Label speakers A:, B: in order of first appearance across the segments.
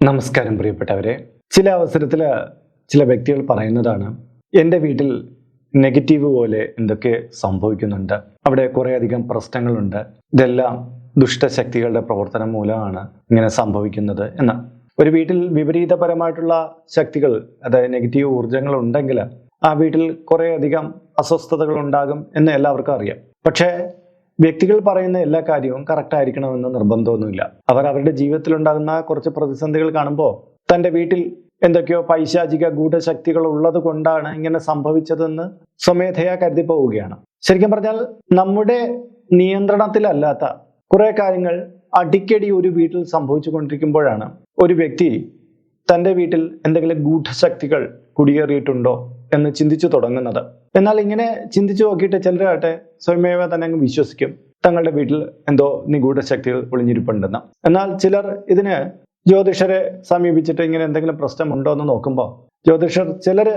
A: നമസ്കാരം പ്രിയപ്പെട്ടവരെ. ചില അവസരത്തിൽ ചില വ്യക്തികൾ പറയുന്നതാണ് എന്റെ വീട്ടിൽ നെഗറ്റീവ് പോലെ എന്തൊക്കെ സംഭവിക്കുന്നുണ്ട്? അവിടെ കുറേയധികം പ്രശ്നങ്ങളുണ്ട്. ഇതെല്ലാം ദുഷ്ടശക്തികളുടെ പ്രവർത്തനം മൂലമാണ് ഇങ്ങനെ സംഭവിക്കുന്നത് എന്ന്. ഒരു വീട്ടിൽ വിപരീതപരമായിട്ടുള്ള ശക്തികൾ അതായത് നെഗറ്റീവ് ഊർജങ്ങൾ ഉണ്ടെങ്കിൽ ആ വീട്ടിൽ കുറേയധികം അസ്വസ്ഥതകൾ ഉണ്ടാകും എന്ന് എല്ലാവർക്കും അറിയാം. പക്ഷേ വ്യക്തികൾ പറയുന്ന എല്ലാ കാര്യവും കറക്റ്റ് ആയിരിക്കണമെന്ന് നിർബന്ധമൊന്നുമില്ല. അവർ അവരുടെ ജീവിതത്തിൽ ഉണ്ടാകുന്ന കുറച്ച് പ്രതിസന്ധികൾ കാണുമ്പോൾ തന്റെ വീട്ടിൽ എന്തൊക്കെയോ പൈശാചിക ഗൂഢശക്തികൾ ഉള്ളത് കൊണ്ടാണ് ഇങ്ങനെ സംഭവിച്ചതെന്ന് സ്വമേധയാ കരുതി പോവുകയാണ് ശരിക്കും പറഞ്ഞാൽ നമ്മുടെ നിയന്ത്രണത്തിലല്ലാത്ത കുറെ കാര്യങ്ങൾ അടിക്കടി ഒരു വീട്ടിൽ സംഭവിച്ചു കൊണ്ടിരിക്കുമ്പോഴാണ് ഒരു വ്യക്തി തന്റെ വീട്ടിൽ എന്തെങ്കിലും ഗൂഢശക്തികൾ കുടിയേറിയിട്ടുണ്ടോ എന്ന് ചിന്തിച്ചു തുടങ്ങുന്നത്. എന്നാൽ ഇങ്ങനെ ചിന്തിച്ചു നോക്കിയിട്ട് ചിലരാകട്ടെ സ്വയമേവ തന്നെ അങ്ങ് വിശ്വസിക്കും. തങ്ങളുടെ വീട്ടിൽ എന്തോ നിഗൂഢ ശക്തികൾ ഒളിഞ്ഞിരിപ്പുണ്ടെന്ന്. എന്നാൽ ചിലർ ഇതിന് ജ്യോതിഷരെ സമീപിച്ചിട്ട് ഇങ്ങനെ എന്തെങ്കിലും പ്രശ്നമുണ്ടോ എന്ന് നോക്കുമ്പോൾ ജ്യോതിഷർ ചിലർ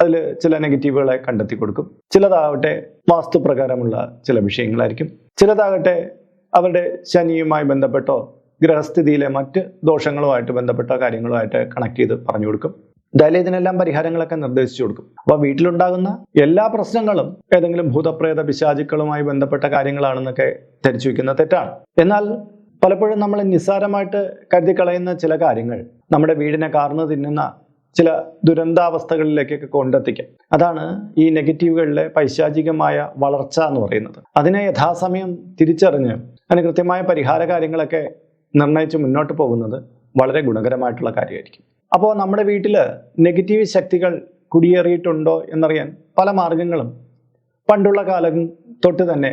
A: അതിൽ ചില നെഗറ്റീവുകളെ കണ്ടെത്തി കൊടുക്കും. ചിലതാവട്ടെ വാസ്തുപ്രകാരമുള്ള ചില വിഷയങ്ങളായിരിക്കും. ചിലതാകട്ടെ അവരുടെ ശനിയുമായി ബന്ധപ്പെട്ടോ ഗ്രഹസ്ഥിതിയിലെ മറ്റ് ദോഷങ്ങളുമായിട്ട് ബന്ധപ്പെട്ട കാര്യങ്ങളുമായിട്ട് കണക്ട് ചെയ്ത് പറഞ്ഞു കൊടുക്കും. എന്തായാലും ഇതിനെല്ലാം പരിഹാരങ്ങളൊക്കെ നിർദ്ദേശിച്ചു കൊടുക്കും. അപ്പൊ വീട്ടിലുണ്ടാകുന്ന എല്ലാ പ്രശ്നങ്ങളും ഏതെങ്കിലും ഭൂതപ്രേത പിശാചുക്കളുമായി ബന്ധപ്പെട്ട കാര്യങ്ങളാണെന്നൊക്കെ ധരിച്ചു വയ്ക്കുന്ന തെറ്റാണ്. എന്നാൽ പലപ്പോഴും നമ്മൾ നിസ്സാരമായിട്ട് കരുതി കളയുന്ന ചില കാര്യങ്ങൾ നമ്മുടെ വീടിനെ കാർന്നു തിന്നുന്ന ചില ദുരന്താവസ്ഥകളിലേക്കൊക്കെ കൊണ്ടെത്തിക്കും. അതാണ് ഈ നെഗറ്റീവുകളിലെ പൈശാചികമായ വളർച്ച എന്ന് പറയുന്നത്. അതിനെ യഥാസമയം തിരിച്ചറിഞ്ഞ് അതിന് കൃത്യമായ പരിഹാര കാര്യങ്ങളൊക്കെ നിർണയിച്ച് മുന്നോട്ട് പോകുന്നത് വളരെ ഗുണകരമായിട്ടുള്ള കാര്യമായിരിക്കും. അപ്പോൾ നമ്മുടെ വീട്ടിൽ നെഗറ്റീവ് ശക്തികൾ കുടിയേറിയിട്ടുണ്ടോ എന്നറിയാൻ പല മാർഗങ്ങളും പണ്ടുള്ള കാലം തൊട്ട് തന്നെ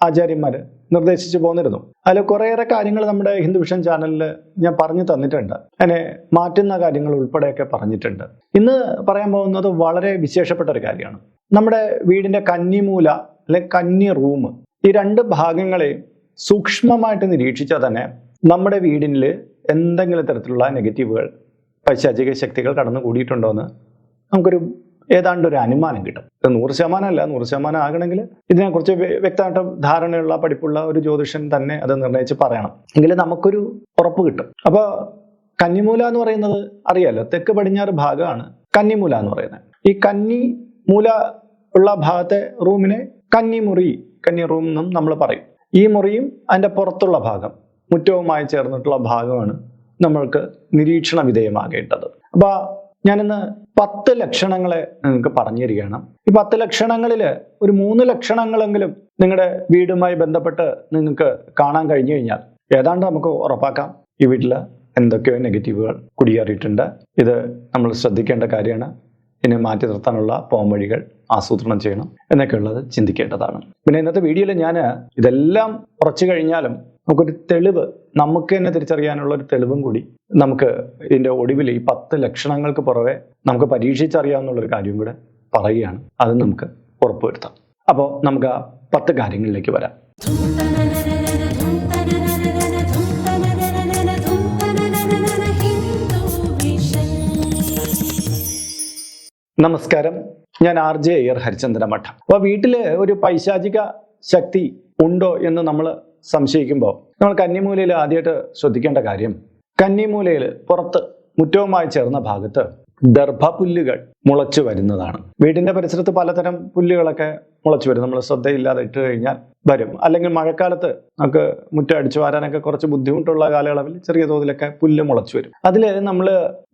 A: ആചാര്യന്മാർ നിർദ്ദേശിച്ചു പോന്നിരുന്നു. അതിൽ കുറേയേറെ കാര്യങ്ങൾ നമ്മുടെ ഹിന്ദു വിഷൻ ചാനലിൽ ഞാൻ പറഞ്ഞു തന്നിട്ടുണ്ട്. അതിനെ മാറ്റുന്ന കാര്യങ്ങൾ ഉൾപ്പെടെയൊക്കെ പറഞ്ഞിട്ടുണ്ട്. ഇന്ന് പറയാൻ പോകുന്നത് വളരെ വിശേഷപ്പെട്ട ഒരു കാര്യമാണ്. നമ്മുടെ വീടിന്റെ കന്നിമൂല അല്ലെ കന്നി റൂം ഈ രണ്ട് ഭാഗങ്ങളെ സൂക്ഷ്മമായിട്ട് നിരീക്ഷിച്ചാൽ തന്നെ നമ്മുടെ വീടിൽ എന്തെങ്കിലും തരത്തിലുള്ള നെഗറ്റീവുകൾ പൈശാചിക ശക്തികൾ കടന്നു കൂടിയിട്ടുണ്ടോ എന്ന് നമുക്കൊരു ഏതാണ്ട് ഒരു അനുമാനം കിട്ടും. ഇത് നൂറ് ശതമാനം അല്ല നൂറ് ശതമാനം ആകണമെങ്കിൽ ഇതിനെക്കുറിച്ച് വ്യ- വ്യക്തമായിട്ട് ധാരണയുള്ള പഠിപ്പുള്ള ഒരു ജ്യോതിഷൻ തന്നെ അത് നിർണയിച്ച് പറയണം. എങ്കിൽ നമുക്കൊരു ഉറപ്പ് കിട്ടും. അപ്പോൾ കന്നിമൂല എന്ന് പറയുന്നത് അറിയാലോ? തെക്ക് പടിഞ്ഞാറ് ഭാഗമാണ് കന്നിമൂല എന്ന് പറയുന്നത്. ഈ കന്നി മൂല ഉള്ള ഭാഗത്തെ റൂമിനെ കന്നിമുറി കന്നി റൂം എന്നും നമ്മൾ പറയും. ഈ മുറിയും അതിന്റെ പുറത്തുള്ള ഭാഗം മുറ്റവുമായി ചേർന്നിട്ടുള്ള ഭാഗമാണ് നമ്മൾക്ക് നിരീക്ഷണ വിധേയമാകേണ്ടത് അപ്പൊ ഞാനിന്ന് പത്ത് ലക്ഷണങ്ങളെ നിങ്ങൾക്ക് പറഞ്ഞു തരികയാണ് ഈ പത്ത് ലക്ഷണങ്ങളിൽ ഒരു മൂന്ന് ലക്ഷണങ്ങളെങ്കിലും നിങ്ങളുടെ വീടുമായി ബന്ധപ്പെട്ട് നിങ്ങൾക്ക് കാണാൻ കഴിഞ്ഞു കഴിഞ്ഞാൽ ഏതാണ്ട് നമുക്ക് ഉറപ്പാക്കാം. ഈ വീട്ടിൽ എന്തൊക്കെയോ നെഗറ്റീവുകൾ കുടിയേറിയിട്ടുണ്ട്. ഇത് നമ്മൾ ശ്രദ്ധിക്കേണ്ട കാര്യമാണ്. ഇതിനെ മാറ്റി നിർത്താനുള്ള പോംവഴികൾ ആസൂത്രണം ചെയ്യണം. എന്നൊക്കെയുള്ളത് ചിന്തിക്കേണ്ടതാണ്. പിന്നെ ഇന്നത്തെ വീഡിയോയിൽ ഞാൻ ഇതെല്ലാം ഉറച്ചു കഴിഞ്ഞാലും നമുക്കൊരു തെളിവ് നമുക്ക് തന്നെ തിരിച്ചറിയാനുള്ള ഒരു തെളിവും കൂടി നമുക്ക് ഇതിന്റെ ഒടുവിൽ ഈ പത്ത് ലക്ഷണങ്ങൾക്ക് പുറമെ നമുക്ക് പരീക്ഷിച്ചറിയാമെന്നുള്ളൊരു കാര്യം കൂടെ പറയുകയാണ്. അത് നമുക്ക് ഉറപ്പുവരുത്താം. അപ്പോൾ നമുക്ക് ആ പത്ത് കാര്യങ്ങളിലേക്ക് വരാം. നമസ്കാരം. ഞാൻ ആർ ജെ അയ്യർ ഹരിചന്ദ്ര മഠം. അപ്പോൾ വീട്ടിൽ ഒരു പൈശാചിക ശക്തി ഉണ്ടോ എന്ന് നമ്മൾ സംശയിക്കുമ്പോൾ നമ്മൾ കന്നിമൂലയിൽ ആദ്യമായിട്ട് ശ്രദ്ധിക്കേണ്ട കാര്യം കന്നിമൂലയിൽ പുറത്ത് മുറ്റവുമായി ചേർന്ന ഭാഗത്ത് ദർഭപുല്ലുകൾ മുളച്ചു വരുന്നതാണ്. വീടിന്റെ പരിസരത്ത് പലതരം പുല്ലുകളൊക്കെ മുളച്ചു വരും. നമ്മൾ ശ്രദ്ധയില്ലാതെ ഇട്ട് കഴിഞ്ഞാൽ വരും. അല്ലെങ്കിൽ മഴക്കാലത്ത് നമുക്ക് മുറ്റം അടിച്ചു വാരാനൊക്കെ കുറച്ച് ബുദ്ധിമുട്ടുള്ള കാലയളവിൽ ചെറിയ തോതിലൊക്കെ പുല്ല് മുളച്ചു വരും. അതിൽ നമ്മൾ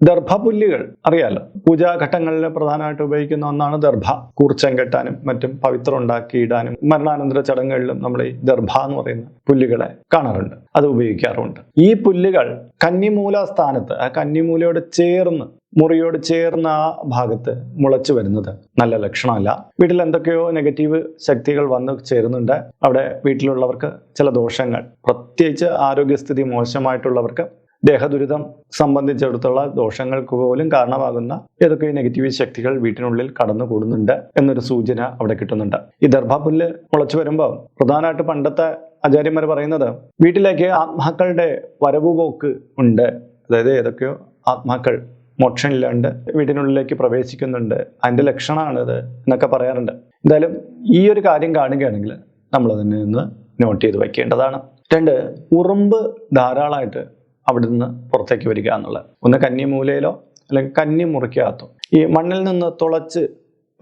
A: ദർഭപുല്ലുകൾ അറിയാലോ? പൂജാഘട്ടങ്ങളിൽ പ്രധാനമായിട്ട് ഉപയോഗിക്കുന്ന ഒന്നാണ് ദർഭ. കൂർച്ചം കെട്ടാനും മറ്റും പവിത്രം ഉണ്ടാക്കിയിടാനും മരണാനന്തര ചടങ്ങുകളിലും നമ്മൾ ഈ ദർഭ എന്ന് പറയുന്ന പുല്ലുകളെ കാണാറുണ്ട്. അത് ഉപയോഗിക്കാറുണ്ട് ഈ പുല്ലുകൾ കന്നിമൂല സ്ഥാനത്ത് ആ കന്നിമൂലയോട് ചേർന്ന് മുറിയോട് ചേർന്ന ആ ഭാഗത്ത് മുളച്ചു വരുന്നത്. നല്ല ലക്ഷണമല്ല. വീട്ടിൽ എന്തൊക്കെയോ നെഗറ്റീവ് ശക്തികൾ വന്ന് ചേരുന്നുണ്ട്. അവിടെ വീട്ടിലുള്ളവർക്ക് ചില ദോഷങ്ങൾ. പ്രത്യേകിച്ച് ആരോഗ്യസ്ഥിതി മോശമായിട്ടുള്ളവർക്ക് ദേഹദുരിതം സംബന്ധിച്ചിടത്തോളം ദോഷങ്ങൾക്ക് പോലും കാരണമാകുന്ന ഏതൊക്കെ നെഗറ്റീവ് ശക്തികൾ വീട്ടിനുള്ളിൽ കടന്നു കൂടുന്നുണ്ട് എന്നൊരു സൂചന അവിടെ കിട്ടുന്നുണ്ട്. ഈ ദർഭാപുല്ല് മുളച്ചു വരുമ്പോൾ പ്രധാനമായിട്ട് പണ്ടത്തെ ആചാര്യന്മാർ പറയുന്നത് വീട്ടിലേക്ക് ആത്മാക്കളുടെ വരവുപോക്ക് ഉണ്ട്. അതായത് ഏതൊക്കെയോ ആത്മാക്കൾ മോക്ഷമില്ലാണ്ട് വീടിനുള്ളിലേക്ക് പ്രവേശിക്കുന്നുണ്ട്. അതിന്റെ ലക്ഷണമാണിത് എന്നൊക്കെ പറയാറുണ്ട്. എന്തായാലും ഈ ഒരു കാര്യം കാണുകയാണെങ്കിൽ നമ്മൾ അതിനെ ഒന്ന് നോട്ട് ചെയ്ത് വയ്ക്കേണ്ടതാണ്. രണ്ട് ഉറുമ്പ് ധാരാളമായിട്ട് അവിടെ നിന്ന് പുറത്തേക്ക് വരിക എന്നുള്ളത്. ഒന്ന് കന്നിമൂലയിലോ അല്ലെങ്കിൽ കന്നി മുറിക്കകത്തോ. ഈ മണ്ണിൽ നിന്ന് തുളച്ച്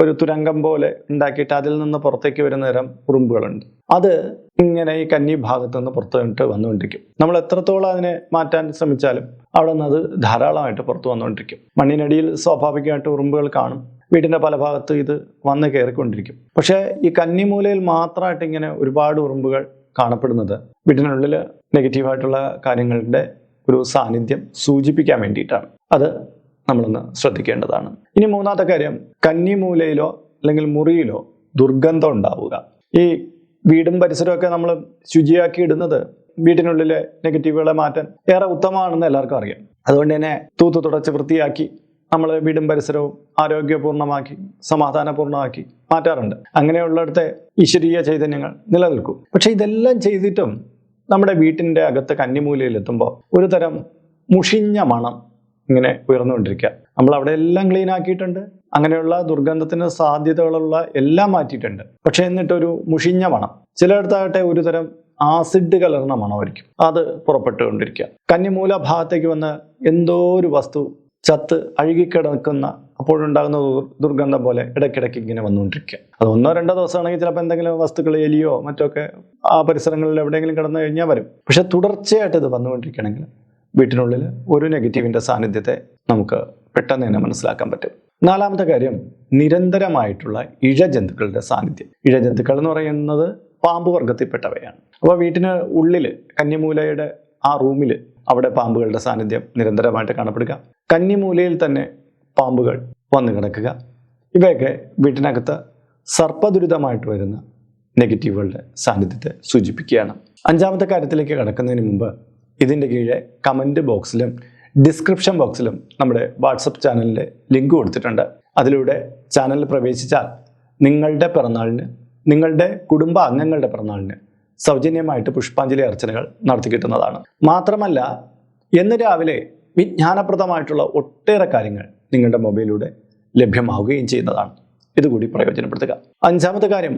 A: ഒരു തുരങ്കം പോലെ ഉണ്ടാക്കിയിട്ട് അതിൽ നിന്ന് പുറത്തേക്ക് വരുന്ന തരം ഉറുമ്പുകളുണ്ട്. അത് ഇങ്ങനെ ഈ കന്നി ഭാഗത്ത് നിന്ന് പുറത്തു വന്നിട്ട് വന്നുകൊണ്ടിരിക്കും. നമ്മൾ എത്രത്തോളം അതിനെ മാറ്റാൻ ശ്രമിച്ചാലും അവിടെ നിന്ന് അത് ധാരാളമായിട്ട് പുറത്തു വന്നുകൊണ്ടിരിക്കും. മണ്ണിനടിയിൽ സ്വാഭാവികമായിട്ട് ഉറുമ്പുകൾ കാണും. വീടിന്റെ പല ഭാഗത്തും ഇത് വന്ന് കയറിക്കൊണ്ടിരിക്കും. പക്ഷേ ഈ കന്നിമൂലയിൽ മാത്രമായിട്ട് ഇങ്ങനെ ഒരുപാട് ഉറുമ്പുകൾ കാണപ്പെടുന്നത് വീടിനുള്ളിൽ നെഗറ്റീവായിട്ടുള്ള കാര്യങ്ങളുടെ ഒരു സാന്നിധ്യം സൂചിപ്പിക്കാൻ വേണ്ടിയിട്ടാണ്. അത് നമ്മളൊന്ന് ശ്രദ്ധിക്കേണ്ടതാണ്. ഇനി മൂന്നാമത്തെ കാര്യം കന്നിമൂലയിലോ അല്ലെങ്കിൽ മുറിയിലോ ദുർഗന്ധം ഉണ്ടാവുക. ഈ വീടും പരിസരമൊക്കെ നമ്മൾ ശുചിയാക്കി ഇടുന്നത് വീട്ടിനുള്ളിലെ നെഗറ്റീവുകളെ മാറ്റാൻ ഏറെ ഉത്തമമാണെന്ന് എല്ലാവർക്കും അറിയാം. അതുകൊണ്ട് തന്നെ തൂത്തു തുടച്ച് വൃത്തിയാക്കി നമ്മൾ വീടും പരിസരവും ആരോഗ്യപൂർണമാക്കി സമാധാനപൂർണമാക്കി മാറ്റാറുണ്ട്. അങ്ങനെയുള്ളിടത്തെ ഈശ്വരീയ ചൈതന്യങ്ങൾ നിലനിൽക്കും. പക്ഷെ ഇതെല്ലാം ചെയ്തിട്ടും നമ്മുടെ വീട്ടിന്റെ അകത്ത് കന്നിമൂലയിൽ എത്തുമ്പോൾ ഒരു തരം മുഷിഞ്ഞ മണം ഇങ്ങനെ ഉയർന്നുകൊണ്ടിരിക്കുക. നമ്മൾ അവിടെ എല്ലാം ക്ലീൻ ആക്കിയിട്ടുണ്ട്. അങ്ങനെയുള്ള ദുർഗന്ധത്തിന് സാധ്യതകളുള്ള എല്ലാം മാറ്റിയിട്ടുണ്ട്. പക്ഷെ എന്നിട്ടൊരു മുഷിഞ്ഞ മണം. ചിലയിടത്താകട്ടെ ഒരു തരം ആസിഡ് കലർന്ന മണമായിരിക്കും. അത് പുറപ്പെട്ടുകൊണ്ടിരിക്കുക. കന്നിമൂല ഭാഗത്തേക്ക് വന്ന് എന്തോ ഒരു വസ്തു ചത്ത് അഴുകിക്കിടക്കുന്ന അപ്പോഴുണ്ടാകുന്ന ദുർ- ദുർഗന്ധം പോലെ ഇടയ്ക്കിടയ്ക്ക് ഇങ്ങനെ വന്നുകൊണ്ടിരിക്കുക. അത് ഒന്നോ രണ്ടോ ദിവസമാണെങ്കിൽ ചിലപ്പോൾ എന്തെങ്കിലും വസ്തുക്കൾ എലിയോ മറ്റൊക്കെ ആ പരിസരങ്ങളിൽ എവിടെയെങ്കിലും കിടന്നു കഴിഞ്ഞാൽ വരും. പക്ഷെ തുടർച്ചയായിട്ട് ഇത് വന്നുകൊണ്ടിരിക്കുകയാണെങ്കിൽ വീട്ടിനുള്ളിൽ ഒരു നെഗറ്റീവിന്റെ സാന്നിധ്യത്തെ നമുക്ക് പെട്ടെന്ന് തന്നെ മനസ്സിലാക്കാൻ പറ്റും. നാലാമത്തെ കാര്യം നിരന്തരമായിട്ടുള്ള ഇഴജന്തുക്കളുടെ സാന്നിധ്യം. ഇഴജന്തുക്കൾ എന്ന് പറയുന്നത് പാമ്പ് വർഗത്തിൽപ്പെട്ടവയാണ്. അപ്പോൾ വീട്ടിന് ഉള്ളിൽ കന്നിമൂലയുടെ ആ റൂമിൽ അവിടെ പാമ്പുകളുടെ സാന്നിധ്യം നിരന്തരമായിട്ട് കാണപ്പെടുക. കന്നിമൂലയിൽ തന്നെ പാമ്പുകൾ വന്നു കിടക്കുക. ഇവയൊക്കെ വീട്ടിനകത്ത് സർപ്പദുരിതമായിട്ട് വരുന്ന നെഗറ്റീവുകളുടെ സാന്നിധ്യത്തെ സൂചിപ്പിക്കുകയാണ്. അഞ്ചാമത്തെ കാര്യത്തിലേക്ക് കടക്കുന്നതിന് മുമ്പ് ഇതിന്റെ കീഴെ കമന്റ് ബോക്സിലും ഡിസ്ക്രിപ്ഷൻ ബോക്സിലും നമ്മുടെ വാട്സപ്പ് ചാനലിന്റെ ലിങ്ക് കൊടുത്തിട്ടുണ്ട്. അതിലൂടെ ചാനലിൽ പ്രവേശിച്ചാൽ നിങ്ങളുടെ പിറന്നാളിന് നിങ്ങളുടെ കുടുംബ അംഗങ്ങളുടെ പിറന്നാളിന് സൗജന്യമായിട്ട് പുഷ്പാഞ്ജലി അർച്ചനകൾ നടത്തി കിട്ടുന്നതാണ്. മാത്രമല്ല എന്ന് രാവിലെ വിജ്ഞാനപ്രദമായിട്ടുള്ള ഒട്ടേറെ കാര്യങ്ങൾ നിങ്ങളുടെ മൊബൈലിലൂടെ ലഭ്യമാവുകയും ചെയ്യുന്നതാണ്. ഇതുകൂടി പ്രയോജനപ്പെടുത്തുക. അഞ്ചാമത്തെ കാര്യം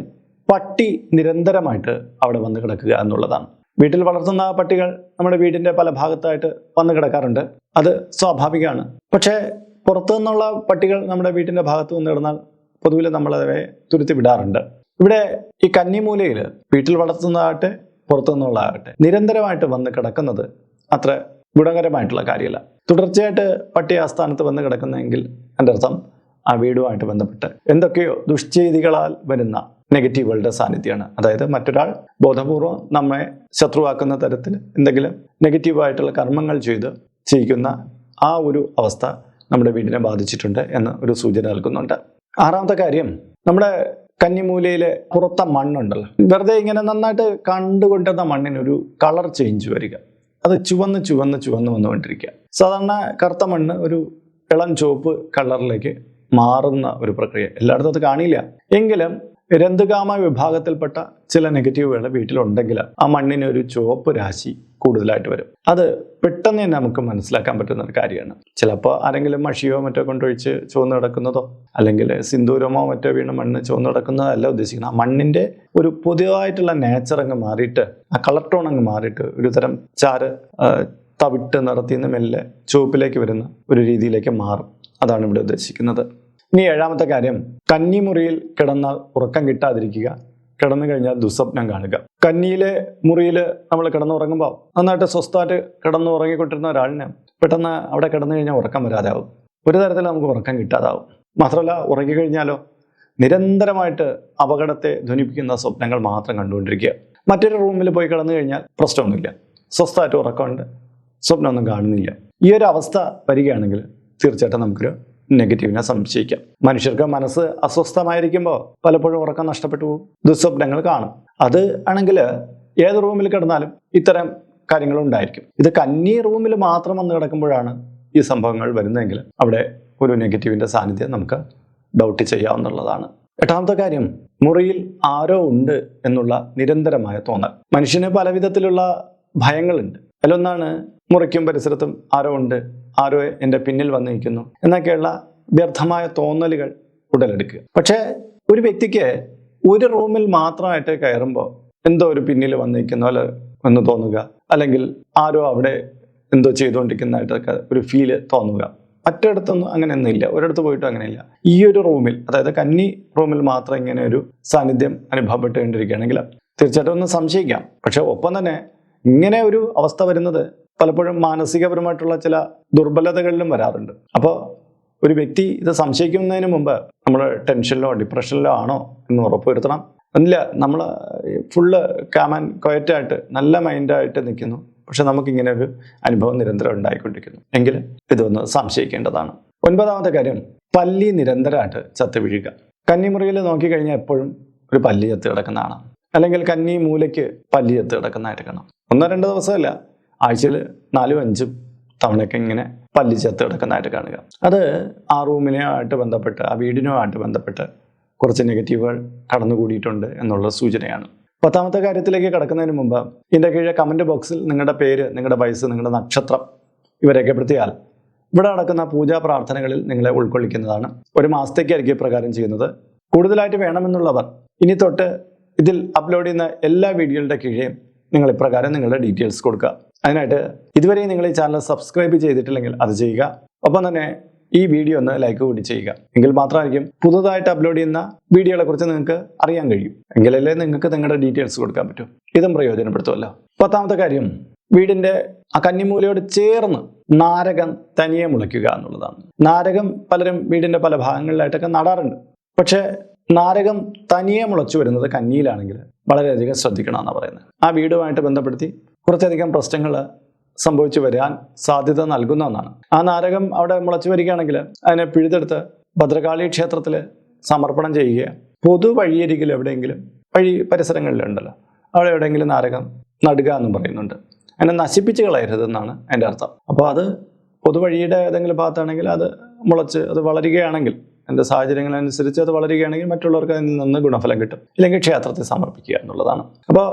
A: പട്ടി നിരന്തരമായിട്ട് അവിടെ വന്ന് കിടക്കുക എന്നുള്ളതാണ്. വീട്ടിൽ വളർത്തുന്ന പട്ടികൾ നമ്മുടെ വീടിന്റെ പല ഭാഗത്തായിട്ട് വന്നു കിടക്കാറുണ്ട്. അത് സ്വാഭാവികമാണ്. പക്ഷേ പുറത്തു നിന്നുള്ള പട്ടികൾ നമ്മുടെ വീട്ടിന്റെ ഭാഗത്ത് വന്ന് കിടന്നാൽ പൊതുവിൽ നമ്മളവയെ തുരുത്തി വിടാറുണ്ട്. ഇവിടെ ഈ കന്നിമൂലയിൽ വീട്ടിൽ വളർത്തുന്നതാകട്ടെ പുറത്തു നിന്നുള്ളതാകട്ടെ നിരന്തരമായിട്ട് വന്ന് കിടക്കുന്നത് അത്ര ഗുണകരമായിട്ടുള്ള കാര്യമല്ല. തുടർച്ചയായിട്ട് പട്ടി ആ സ്ഥാനത്ത് വന്ന് കിടക്കുന്നെങ്കിൽ എന്റെ അർത്ഥം ആ വീടുമായിട്ട് ബന്ധപ്പെട്ട് എന്തൊക്കെയോ ദുഷ്ചെയ്തികളാൽ വരുന്ന നെഗറ്റീവുകളുടെ സാന്നിധ്യമാണ്. അതായത് മറ്റൊരാൾ ബോധപൂർവം നമ്മെ ശത്രുവാക്കുന്ന തരത്തിൽ എന്തെങ്കിലും നെഗറ്റീവായിട്ടുള്ള കർമ്മങ്ങൾ ചെയ്ത് ചെയ്യിക്കുന്ന ആ ഒരു അവസ്ഥ നമ്മുടെ വീടിനെ ബാധിച്ചിട്ടുണ്ട് എന്ന് ഒരു സൂചന നൽകുന്നുണ്ട്. ആറാമത്തെ കാര്യം നമ്മുടെ കന്നിമൂലയിലെ പുറത്തെ മണ്ണുണ്ടല്ലോ. വെറുതെ ഇങ്ങനെ നന്നായിട്ട് കണ്ടുകൊണ്ടിരുന്ന മണ്ണിനൊരു കളർ ചേഞ്ച് വരിക. അത് ചുവന്ന് ചുവന്ന് ചുവന്ന് വന്നുകൊണ്ടിരിക്കുക. സാധാരണ കറുത്ത മണ്ണ് ഒരു ഇളം ചുവപ്പ് കളറിലേക്ക് മാറുന്ന ഒരു പ്രക്രിയ. എല്ലായിടത്തും അത് കാണില്ല. എങ്കിലും രന്തുകാമ വിഭാഗത്തിൽപ്പെട്ട ചില നെഗറ്റീവുകൾ വീട്ടിലുണ്ടെങ്കിൽ ആ മണ്ണിന് ഒരു ചുവപ്പ് രാശി കൂടുതലായിട്ട് വരും. അത് പെട്ടെന്ന് തന്നെ നമുക്ക് മനസ്സിലാക്കാൻ പറ്റുന്ന ഒരു കാര്യമാണ്. ചിലപ്പോൾ ആരെങ്കിലും മഷിയോ മറ്റോ കൊണ്ടൊഴിച്ച് ചുവന്ന് കിടക്കുന്നതോ അല്ലെങ്കിൽ സിന്ദൂരമോ മറ്റോ വീണ് മണ്ണ് ചുവന്ന് കിടക്കുന്നതല്ല ഉദ്ദേശിക്കുന്നത്. ആ മണ്ണിന്റെ ഒരു പൊതുവായിട്ടുള്ള നേച്ചർ അങ്ങ് മാറിയിട്ട് ആ കളർ ടോൺ അങ്ങ് മാറിയിട്ട് ഒരു തരം ചാര് തവിട്ട് നിറത്തിൽ മെല്ലെ ചുവപ്പിലേക്ക് വരുന്ന ഒരു രീതിയിലേക്ക് മാറും. അതാണ് ഇവിടെ ഉദ്ദേശിക്കുന്നത്. ഇനി ഏഴാമത്തെ കാര്യം. കന്നിമുറിയിൽ കിടന്നാൽ ഉറക്കം കിട്ടാതിരിക്കുക. കിടന്നു കഴിഞ്ഞാൽ ദുസ്വപ്നം കാണുക. കന്നിയിലെ മുറിയിൽ നമ്മൾ കിടന്നുറങ്ങുമ്പോൾ നന്നായിട്ട് സ്വസ്ഥമായിട്ട് കിടന്നു ഉറങ്ങിക്കൊണ്ടിരുന്ന ഒരാളിന് പെട്ടെന്ന് അവിടെ കിടന്നു കഴിഞ്ഞാൽ ഉറക്കം വരാതാവും. ഒരു തരത്തിൽ നമുക്ക് ഉറക്കം കിട്ടാതാവും. മാത്രമല്ല ഉറങ്ങിക്കഴിഞ്ഞാലോ നിരന്തരമായിട്ട് അപകടത്തെ ധ്വനിപ്പിക്കുന്ന സ്വപ്നങ്ങൾ മാത്രം കണ്ടുകൊണ്ടിരിക്കുക. മറ്റൊരു റൂമിൽ പോയി കിടന്നു കഴിഞ്ഞാൽ പ്രശ്നമൊന്നുമില്ല. സ്വസ്ഥമായിട്ട് ഉറക്കമുണ്ട്. സ്വപ്നമൊന്നും കാണുന്നില്ല. ഈ ഒരു അവസ്ഥ വരികയാണെങ്കിൽ തീർച്ചയായിട്ടും നമുക്കൊരു നെഗറ്റീവിനെ സംശയിക്കാം. മനുഷ്യർക്ക് മനസ്സ് അസ്വസ്ഥമായിരിക്കുമ്പോൾ പലപ്പോഴും ഉറക്കം നഷ്ടപ്പെട്ടു പോകും. ദുസ്വപ്നങ്ങൾ കാണും. അത് ആണെങ്കിൽ ഏത് റൂമിൽ കിടന്നാലും ഇത്തരം കാര്യങ്ങൾ ഉണ്ടായിരിക്കും. ഇത് കന്നി റൂമിൽ മാത്രം വന്ന് കിടക്കുമ്പോഴാണ് ഈ സംഭവങ്ങൾ വരുന്നതെങ്കിൽ അവിടെ ഒരു നെഗറ്റീവിന്റെ സാന്നിധ്യം നമുക്ക് ഡൗട്ട് ചെയ്യാവുന്നതാണ് എട്ടാമത്തെ കാര്യം മുറിയിൽ ആരോ ഉണ്ട് എന്നുള്ള നിരന്തരമായ തോന്നൽ. മനുഷ്യന് പലവിധത്തിലുള്ള ഭയങ്ങളുണ്ട്. അതിലൊന്നാണ് മുറിക്കും പരിസരത്തും ആരോ ഉണ്ട് ആരോ എന്റെ പിന്നിൽ വന്നിരിക്കുന്നു എന്നൊക്കെയുള്ള വ്യർത്ഥമായ തോന്നലുകൾ ഉടലെടുക്കുക. പക്ഷേ ഒരു വ്യക്തിക്ക് ഒരു റൂമിൽ മാത്രമായിട്ട് കയറുമ്പോൾ എന്തോ ഒരു പിന്നിൽ വന്നിരിക്കുന്നു പോലെ എന്ന് തോന്നുക. അല്ലെങ്കിൽ ആരോ അവിടെ എന്തോ ചെയ്തുകൊണ്ടിരിക്കുന്നതായിട്ടൊക്കെ ഒരു ഫീൽ തോന്നുക. മറ്റിടത്തൊന്നും അങ്ങനെയൊന്നും ഇല്ല ഒരിടത്ത് പോയിട്ടും അങ്ങനെയില്ല. ഈ ഒരു റൂമിൽ അതായത് കന്നി റൂമിൽ മാത്രം ഇങ്ങനെ ഒരു സാന്നിധ്യം അനുഭവപ്പെട്ടുകൊണ്ടിരിക്കുകയാണെങ്കിൽ തീർച്ചയായിട്ടും ഒന്ന് സംശയിക്കാം. പക്ഷെ ഒപ്പം തന്നെ ഇങ്ങനെ ഒരു അവസ്ഥ വരുന്നത് പലപ്പോഴും മാനസികപരമായിട്ടുള്ള ചില ദുർബലതകളിലും വരാറുണ്ട്. അപ്പോൾ ഒരു വ്യക്തി ഇത് സംശയിക്കുന്നതിന് മുമ്പ് നമ്മൾ ടെൻഷനിലോ ഡിപ്രഷനിലോ ആണോ എന്ന് ഉറപ്പുവരുത്തണം. ഇല്ല നമ്മൾ ഫുള്ള് കാമൻ ക്വയറ്റായിട്ട് നല്ല മൈൻഡായിട്ട് നിൽക്കുന്നു. പക്ഷെ നമുക്കിങ്ങനെ ഒരു അനുഭവം നിരന്തരം ഉണ്ടായിക്കൊണ്ടിരിക്കുന്നു. എങ്കിൽ ഇതൊന്ന് സംശയിക്കേണ്ടതാണ്. ഒൻപതാമത്തെ കാര്യം പല്ലി നിരന്തരമായിട്ട് ചത്ത് വീഴുക കന്നിമുറിയിൽ നോക്കിക്കഴിഞ്ഞാൽ എപ്പോഴും ഒരു പല്ലി ചത്ത് കിടക്കുന്നതാണ്. അല്ലെങ്കിൽ കന്നി മൂലയ്ക്ക് പല്ലി ചത്ത് കിടക്കുന്നതായിട്ട് കാണാം ഒന്നോ രണ്ടോ ദിവസമല്ല ആഴ്ചയിൽ നാലും അഞ്ചും തവണയൊക്കെ ഇങ്ങനെ പല്ലി ചേർത്ത് കിടക്കുന്നതായിട്ട് കാണുക. അത് ആ റൂമിനുമായിട്ട് ബന്ധപ്പെട്ട് ആ വീടിനുമായിട്ട് ബന്ധപ്പെട്ട് കുറച്ച് നെഗറ്റീവുകൾ കടന്നുകൂടിയിട്ടുണ്ട് എന്നുള്ള സൂചനയാണ്. പത്താമത്തെ കാര്യത്തിലേക്ക് കടക്കുന്നതിന് മുമ്പ് ഇതിന്റെ കീഴെ കമന്റ് ബോക്സിൽ നിങ്ങളുടെ പേര് നിങ്ങളുടെ വയസ്സ് നിങ്ങളുടെ നക്ഷത്രം ഇവ രേഖപ്പെടുത്തിയാൽ ഇവിടെ നടക്കുന്ന പൂജാ പ്രാർത്ഥനകളിൽ നിങ്ങളെ ഉൾക്കൊള്ളിക്കുന്നതാണ്. ഒരു മാസത്തേക്കായിരിക്കും പ്രകാരം ചെയ്യുന്നത്. കൂടുതലായിട്ട് വേണമെന്നുള്ളവർ ഇനി തൊട്ട് ഇതിൽ അപ്ലോഡ് ചെയ്യുന്ന എല്ലാ വീഡിയോകളുടെ കീഴെയും നിങ്ങൾ ഇപ്രകാരം നിങ്ങളുടെ ഡീറ്റെയിൽസ് കൊടുക്കുക. അതിനായിട്ട് ഇതുവരെ നിങ്ങൾ ഈ ചാനൽ സബ്സ്ക്രൈബ് ചെയ്തിട്ടില്ലെങ്കിൽ അത് ചെയ്യുക. ഒപ്പം തന്നെ ഈ വീഡിയോ ഒന്ന് ലൈക്ക് കൂടി ചെയ്യുക. എങ്കിൽ മാത്രമായിരിക്കും പുതുതായിട്ട് അപ്ലോഡ് ചെയ്യുന്ന വീഡിയോകളെ കുറിച്ച് നിങ്ങൾക്ക് അറിയാൻ കഴിയും. എങ്കിലല്ലേ നിങ്ങൾക്ക് നിങ്ങളുടെ ഡീറ്റെയിൽസ് കൊടുക്കാൻ പറ്റും. ഇതും പ്രയോജനപ്പെടുത്തുമല്ലോ. പത്താമത്തെ കാര്യം വീടിന്റെ ആ കന്നിമൂലയോട് ചേർന്ന് നാരകം തനിയെ മുളയ്ക്കുക എന്നുള്ളതാണ്. നാരകം പലരും വീടിന്റെ പല ഭാഗങ്ങളിലായിട്ടൊക്കെ നടാറുണ്ട്. പക്ഷേ നാരകം തനിയെ മുളച്ചു വരുന്നത് കന്നിയിലാണെങ്കിൽ വളരെയധികം ശ്രദ്ധിക്കണമെന്നാണ് പറയുന്നത്. ആ വീടുമായിട്ട് ബന്ധപ്പെടുത്തി കുറച്ചധികം പ്രശ്നങ്ങൾ സംഭവിച്ചു വരാൻ സാധ്യത നൽകുന്ന ഒന്നാണ്. ആ നാരകം അവിടെ മുളച്ചു വരികയാണെങ്കിൽ അതിനെ പിഴുതെടുത്ത് ഭദ്രകാളി ക്ഷേത്രത്തിൽ സമർപ്പണം ചെയ്യുക. പൊതു വഴിയരികിൽ എവിടെയെങ്കിലും വഴി പരിസരങ്ങളിലുണ്ടല്ലോ അവിടെ എവിടെയെങ്കിലും നാരകം നടുക എന്ന് പറയുന്നുണ്ട്. അതിനെ നശിപ്പിച്ച് കളയരുതെന്നാണ് എന്റെ അർത്ഥം. അപ്പോൾ അത് പൊതുവഴിയുടെ ഏതെങ്കിലും ഭാഗത്താണെങ്കിൽ അത് മുളച്ച് അത് വളരുകയാണെങ്കിൽ എന്റെ സാഹചര്യങ്ങളനുസരിച്ച് അത് വളരുകയാണെങ്കിൽ മറ്റുള്ളവർക്ക് അതിൽ നിന്ന് ഗുണഫലം കിട്ടും. ഇല്ലെങ്കിൽ ക്ഷേത്രത്തെ സമർപ്പിക്കുക എന്നുള്ളതാണ്. അപ്പോൾ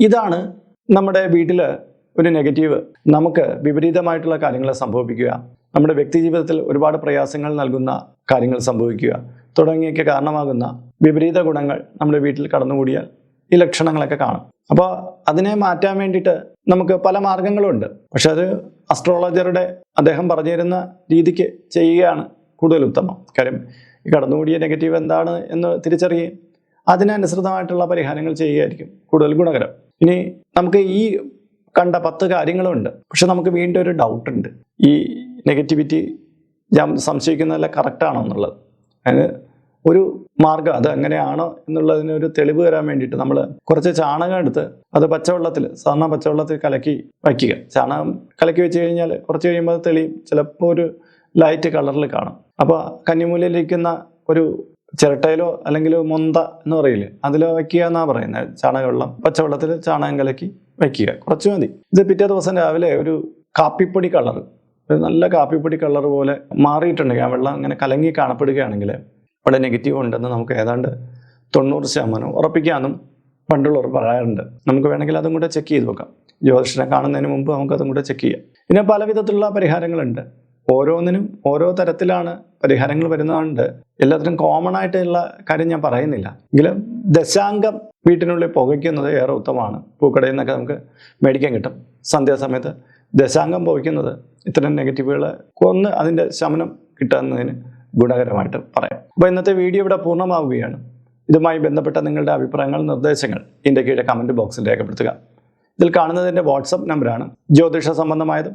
A: ഇതാണ് നമ്മുടെ വീട്ടിൽ ഒരു നെഗറ്റീവ് നമുക്ക് വിപരീതമായിട്ടുള്ള കാര്യങ്ങൾ സംഭവിക്കുക നമ്മുടെ വ്യക്തി ജീവിതത്തിൽ ഒരുപാട് പ്രയാസങ്ങൾ നൽകുന്ന കാര്യങ്ങൾ സംഭവിക്കുക. തുടങ്ങിയൊക്കെ കാരണമാകുന്ന വിപരീത ഗുണങ്ങൾ നമ്മുടെ വീട്ടിൽ കടന്നുകൂടിയാൽ ഈ ലക്ഷണങ്ങളൊക്കെ കാണും. അപ്പോൾ അതിനെ മാറ്റാൻ വേണ്ടിയിട്ട് നമുക്ക് പല മാർഗങ്ങളുണ്ട്. പക്ഷെ അത് അസ്ട്രോളജറുടെ അദ്ദേഹം പറഞ്ഞു തരുന്ന രീതിക്ക് ചെയ്യുകയാണ് കൂടുതൽ ഉത്തമം. കാര്യം ഈ കടന്നുകൂടിയ നെഗറ്റീവ് എന്താണ് എന്ന് തിരിച്ചറിയുകയും അതിനനുസൃതമായിട്ടുള്ള പരിഹാരങ്ങൾ ചെയ്യുകയായിരിക്കും കൂടുതൽ ഗുണകരം. ഇനി നമുക്ക് ഈ കണ്ട പത്ത് കാര്യങ്ങളുണ്ട്. പക്ഷെ നമുക്ക് വീണ്ടും ഒരു ഡൗട്ട് ഉണ്ട്. ഈ നെഗറ്റിവിറ്റി ഞാൻ സംശയിക്കുന്നതല്ല കറക്റ്റാണോ എന്നുള്ളത്. അതിന് ഒരു മാർഗം അത് എങ്ങനെയാണോ എന്നുള്ളതിന് ഒരു തെളിവ് തരാൻ വേണ്ടിയിട്ട് നമ്മൾ കുറച്ച് ചാണകം എടുത്ത് അത് പച്ചവെള്ളത്തിൽ സാധാരണ പച്ചവെള്ളത്തിൽ കലക്കി വയ്ക്കുക. ചാണകം കലക്കി വെച്ച് കഴിഞ്ഞാൽ കുറച്ച് കഴിയുമ്പോൾ അത് തെളിയും. ചിലപ്പോൾ ഒരു ലൈറ്റ് കളറിൽ കാണും. അപ്പോൾ കന്നിമൂലയിലിരിക്കുന്ന ഒരു ചിരട്ടയിലോ അല്ലെങ്കിൽ മൊന്ത എന്ന് പറയില്ലേ? അതിലോ വയ്ക്കുക എന്നാണ് പറയുന്നത്. ചാണകവെള്ളം പച്ചവെള്ളത്തിൽ ചാണകം കലക്കി വയ്ക്കുക കുറച്ച് മതി. ഇത് പിറ്റേ ദിവസം രാവിലെ ഒരു കാപ്പിപ്പൊടി കളർ. നല്ല കാപ്പിപ്പൊടി കളർ പോലെ മാറിയിട്ടുണ്ടെങ്കിൽ ആ വെള്ളം അങ്ങനെ കലങ്ങി കാണപ്പെടുകയാണെങ്കിൽ അവിടെ നെഗറ്റീവ് ഉണ്ടെന്ന് നമുക്ക് ഏതാണ്ട് തൊണ്ണൂറ് ശതമാനം ഉറപ്പിക്കാമെന്നും പണ്ടുള്ളവർ പറയാറുണ്ട്. നമുക്ക് വേണമെങ്കിൽ അതും കൂടെ ചെക്ക് ചെയ്ത് നോക്കാം. ജ്യോതിഷനെ കാണുന്നതിന് മുമ്പ് നമുക്ക് അതും കൂടെ ചെക്ക് ചെയ്യാം. പിന്നെ പല വിധത്തിലുള്ള പരിഹാരങ്ങളുണ്ട്. ഓരോന്നിനും ഓരോ തരത്തിലാണ് പരിഹാരങ്ങൾ വരുന്നതുകൊണ്ട് എല്ലാത്തിനും കോമൺ ആയിട്ടുള്ള കാര്യം ഞാൻ പറയുന്നില്ല. എങ്കിലും ദശാംഗം വീട്ടിനുള്ളിൽ പുകയ്ക്കുന്നത് ഏറെ ഉത്തമമാണ്. പൂക്കടയിൽ നിന്നൊക്കെ നമുക്ക് മേടിക്കാൻ കിട്ടും. സന്ധ്യാസമയത്ത് ദശാംഗം പുകയ്ക്കുന്നത് ഇത്തരം നെഗറ്റീവുകളെ കൊന്ന് അതിന്റെ ശമനം കിട്ടുന്നതിന് ഗുണകരമായിട്ട് പറയാം. അപ്പോൾ ഇന്നത്തെ വീഡിയോ ഇവിടെ പൂർണമാവുകയാണ്. ഇതുമായി ബന്ധപ്പെട്ട നിങ്ങളുടെ അഭിപ്രായങ്ങൾ നിർദ്ദേശങ്ങൾ ഇതിന്റെ കീഴെ കമന്റ് ബോക്സിൽ രേഖപ്പെടുത്തുക. ഇതിൽ കാണുന്നതിന്റെ വാട്സപ്പ് നമ്പറാണ് ജ്യോതിഷ സംബന്ധമായതും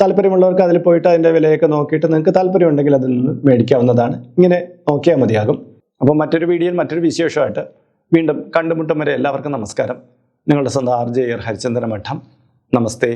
A: താല്പര്യമുള്ളവർക്ക് അതിൽ പോയിട്ട് അതിന്റെ വിലയൊക്കെ നോക്കിയിട്ട് നിങ്ങൾക്ക് താല്പര്യമുണ്ടെങ്കിൽ അതിൽ നിന്ന് മേടിക്കാവുന്നതാണ്. ഇങ്ങനെ നോക്കിയാൽ മതിയാകും. അപ്പോൾ മറ്റൊരു വീഡിയോയിൽ മറ്റൊരു വിശേഷമായിട്ട് വീണ്ടും കണ്ടുമുട്ടും വരെ എല്ലാവർക്കും നമസ്കാരം. നിങ്ങളുടെ സ്വന്തം ആർ ജെ ഹരിചന്ദ്ര മഠം. നമസ്തേ.